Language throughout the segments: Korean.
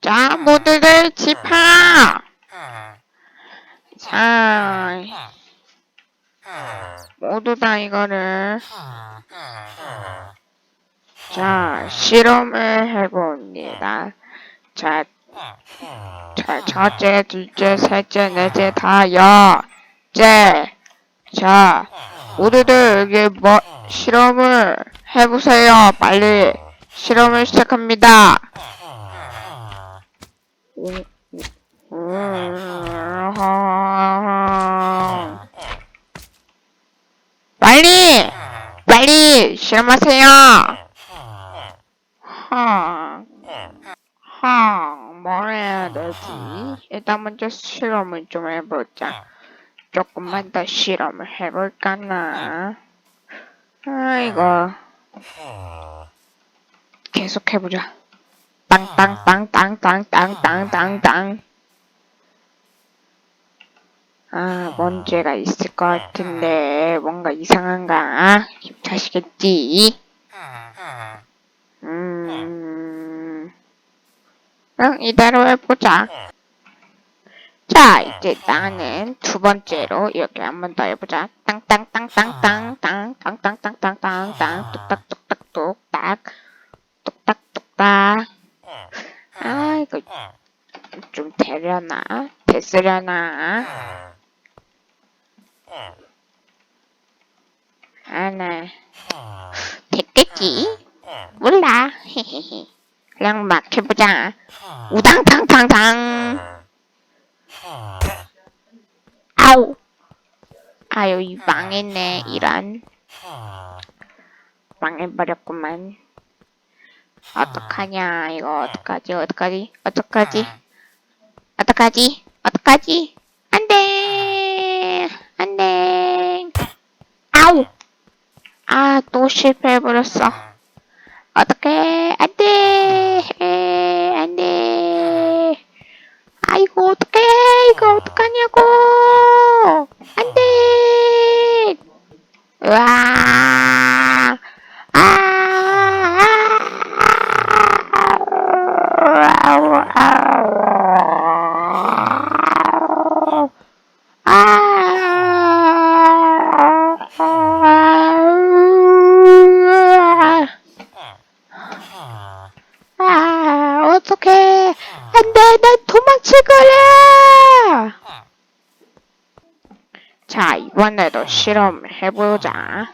자, 모두들 집합! 자, 모두 다 이거를, 자, 실험을 해봅니다. 자, 자, 첫째, 둘째, 셋째, 넷째, 다, 여째. 자, 모두들 여기 뭐, 실험을 해보세요. 빨리. 실험을 시작합니다. 빨리! 빨리! 실험하세요! 하, 하, 뭘 해야 되지? 일단 먼저 실험을 좀 해보자. 조금만 더 실험을 해볼까나. 아이고, 계속 해보자. 땅땅땅땅땅땅땅땅땅. 아, 문제가 있을 것 같은데, 뭔가 이상한가? 힘차시겠지? 음, 응, 이대로 해보자. 자, 이제 나는 두 번째로 이렇게 한 번 더 해보자. 땅땅땅땅땅땅땅땅땅땅땅땅 뚝딱뚝딱뚝딱 뚝딱 뚝딱 아, 이거 좀 되려나? 됐으려나? 아, 네. 됐겠지? 몰라. 그냥 막 해보자. 우당탕탕탕. 아우. 아유, 이 망했네, 이런. 망해버렸구만. 어떡하냐, 이거 어떡하지, 어떡하지, 어떡하지, 어떡하지, 어떡하지? 안 돼! 안 돼! 아우! 아, 또 실패해버렸어. 어떡해, 안 돼! 안 돼! 아이고, 어떡해! 이거 어떡하냐고! 안 돼! 으아! 아! 아, 도망칠 거야! 자, 이번에도 실험 해보자.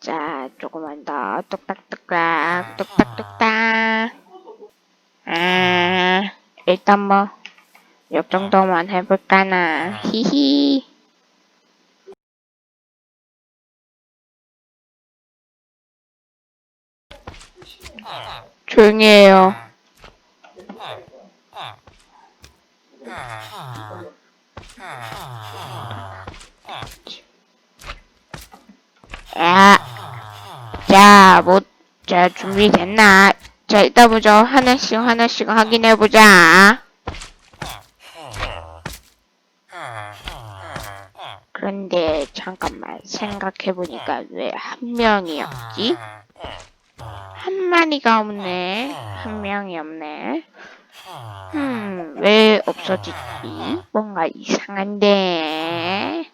자, 조금만 더. 뚝딱뚝딱, 뚝딱뚝딱. September Được trong ờ. tôi mà thêm với Cana Hi hi. 조용히 à. à, bố, 야, chuẩn bị 자, 준비됐나? 자, 이따 보죠. 하나씩 하나씩 확인해 보자. 그런데, 잠깐만, 생각해 보니까 왜 한 명이 없지? 한 마리가 없네. 한 명이 없네. 음, 왜 없어졌지? 뭔가 이상한데.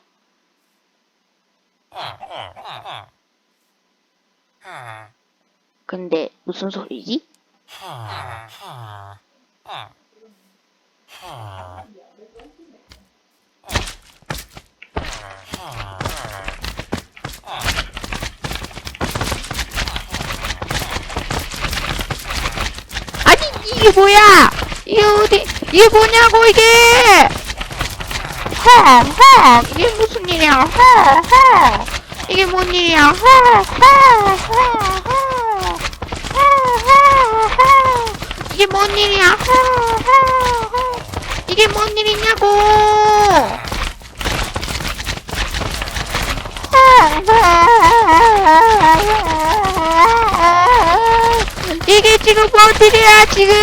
근데 무슨 소리지? 아니 이게 뭐야? 이게 어디? 이게 뭐냐고 이게? 헉, 헉, 이게 무슨 일이야? 헉, 헉, 이게 뭔 일이야? 헉, 헉, 이게 뭔 일이야? 이게 뭔 일이냐고? 이게 지금 뭔 일이야? 지금